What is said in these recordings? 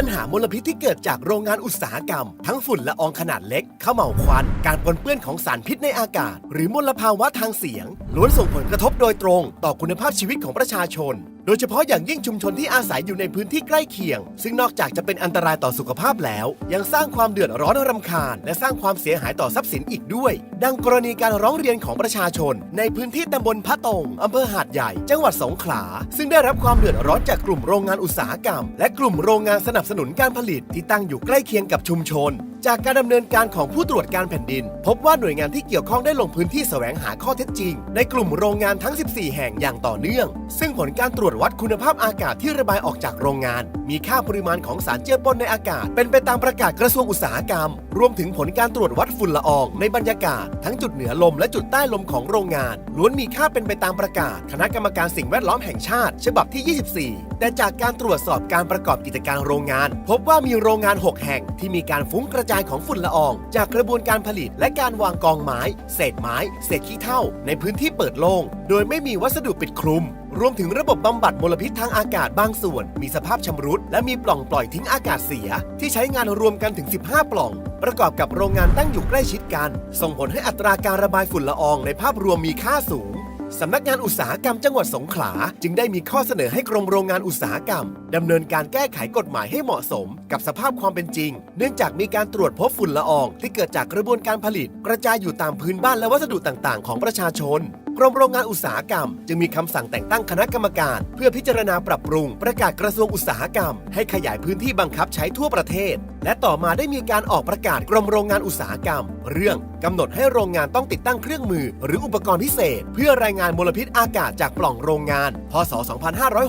ปัญหามลพิษที่เกิดจากโรงงานอุตสาหกรรม ทั้งฝุ่นละอองขนาดเล็กเขม่าวควัน การปนเปื้อนของสารพิษในอากาศ หรือมลภาวะทางเสียงล้วนส่งผลกระทบโดยตรง ต่อคุณภาพชีวิตของประชาชน โดยเฉพาะอย่างยิ่งชุมชนที่อาศัยอยู่ในพื้นที่ใกล้เคียง ซึ่งนอกจากจะเป็นอันตรายต่อสุขภาพแล้ว ยังสร้างความเดือดร้อนรำคาญ และสร้างความเสียหายต่อทรัพย์สินอีกด้วย ดังกรณีการร้องเรียนของประชาชน ในพื้นที่ตำบลพระตงอำเภอหาดใหญ่ จังหวัดสงขลา ซึ่งได้รับความเดือดร้อนจากกลุ่มโรงงานอุตสาหกรรม และกลุ่มโรงงานสนับสนุนการผลิตที่ตั้งอยู่ใกล้เคียงกับชุมชนจากการดำเนินการของผู้ตรวจการแผ่นดิน พบว่าหน่วยงานที่เกี่ยวข้องได้ลงพื้นที่แสวงหาข้อเท็จจริง ในในกลุ่มโรงงานทั้ง 14 แห่งอย่างต่อเนื่อง ซึ่งผลการตรวจวัดคุณภาพอากาศที่ระบายออกจากโรงงาน มีค่าปริมาณของสารเจือปนในอากาศ เป็นไปตามประกาศกระทรวงอุตสาหกรรม รวมถึงผลการตรวจวัดฝุ่นละอองในบรรยากาศ ทั้งจุดเหนือลมและจุดใต้ลมของโรงงาน ล้วนมีค่าเป็นไปตามประกาศ คณะกรรมการสิ่งแวดล้อมแห่งชาติ ฉบับที่ 24 แต่จากการตรวจสอบการประกอบกิจการโรงงาน พบว่ามีโรงงาน 6 แห่งที่มีการฟุ้งกระจายของฝุ่นละออง จากกระบวนการผลิตและการวางกองไม้ เศษไม้ เศษขี้เถ้าในพื้นที่ที่เปิดโล่ง โดยไม่มีวัสดุปิดคลุม รวมถึงระบบบำบัดมลพิษทางอากาศบางส่วน มีสภาพชำรุด และมีปล่องปล่อยทิ้งอากาศเสีย ที่ใช้งานรวมกันถึง 15 ปล่อง ประกอบกับโรงงานตั้งอยู่ใกล้ชิดกัน ส่งผลให้อัตราการระบายฝุ่นละอองในภาพรวมมีค่าสูง สำนักงานอุตสาหกรรมจังหวัดสงขลา จึงได้มีข้อเสนอให้กรมโรงงานอุตสาหกรรมดำเนินการแก้ไขกฎหมายให้เหมาะสม กับสภาพความเป็นจริง เนื่องจากมีการตรวจพบฝุ่นละออง ที่เกิดจากกระบวนการผลิต กระจายอยู่ตามพื้นบ้านและวัสดุต่างๆ ของประชาชน กรมโรงงานอุตสาหกรรม จึงมีคำสั่งแต่งตั้งคณะกรรมการ เพื่อพิจารณาปรับปรุง ประกาศกระทรวงอุตสาหกรรม ให้ขยายพื้นที่บังคับใช้ทั่วประเทศ และต่อมาได้มีการออกประกาศกรมโรงงานอุตสาหกรรม เรื่องกำหนดให้โรงงานต้องติดตั้งเครื่องมือ หรืออุปกรณ์พิเศษ เพื่อรายงานมลพิษอากาศจากปล่องโรงงาน พศ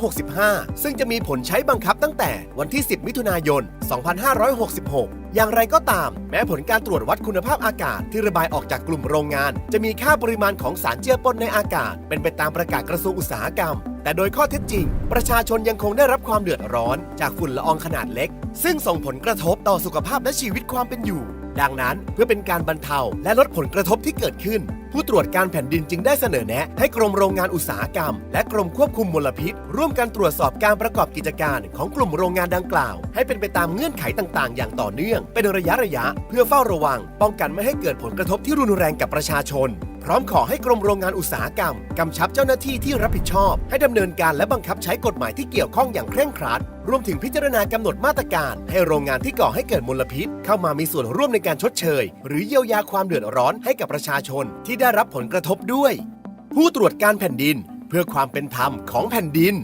2565 ซึ่งจะมีผลใช้บังคับตั้งแต่วันที่ 10 มิถุนายน 2566 อย่างไรก็ตาม แม้ผลการตรวจวัดคุณภาพอากาศที่ระบายออกจากกลุ่มโรงงาน จะมีค่าปริมาณของสารเจือปนในอากาศ เป็นไปตามประกาศกระทรวงอุตสาหกรรม แต่โดยข้อเท็จจริง ประชาชนยังคงได้รับความเดือดร้อน จากฝุ่นละอองขนาดเล็ก ซึ่งส่งผลกระทบต่อสุขภาพและชีวิตความเป็นอยู่ ดังนั้นเพื่อเป็นการบรรเทาและลดผลกระทบที่เกิดขึ้น ผู้ตรวจการแผ่นดินจึงได้เสนอแนะ ให้กรมโรงงานอุตสาหกรรม และกรมควบคุมมลพิษ ร่วมกันตรวจสอบการประกอบกิจการของกลุ่มโรงงานดังกล่าว ให้เป็นไปตามเงื่อนไขต่างๆ อย่างต่อเนื่อง เป็นระยะระยะ เพื่อเฝ้าระวัง ป้องกันไม่ให้เกิดผลกระทบที่รุนแรงกับประชาชน พร้อมขอให้กรมโรงงานอุตสาหกรรมกำชับเจ้าหน้าที่ที่รับผิดชอบ ให้ดำเนินการและบังคับใช้กฎหมายที่เกี่ยวข้องอย่างเคร่งครัดรวมถึงพิจารณากำหนดมาตรการ ให้โรงงานที่ก่อให้เกิดมลพิษ เข้ามามีส่วนร่วมในการชดเชย หรือเยียวยาความเดือดร้อนให้กับประชาชนที่ได้รับผลกระทบด้วย ผู้ตรวจการแผ่นดิน เพื่อความเป็นธรรมของแผ่นดิน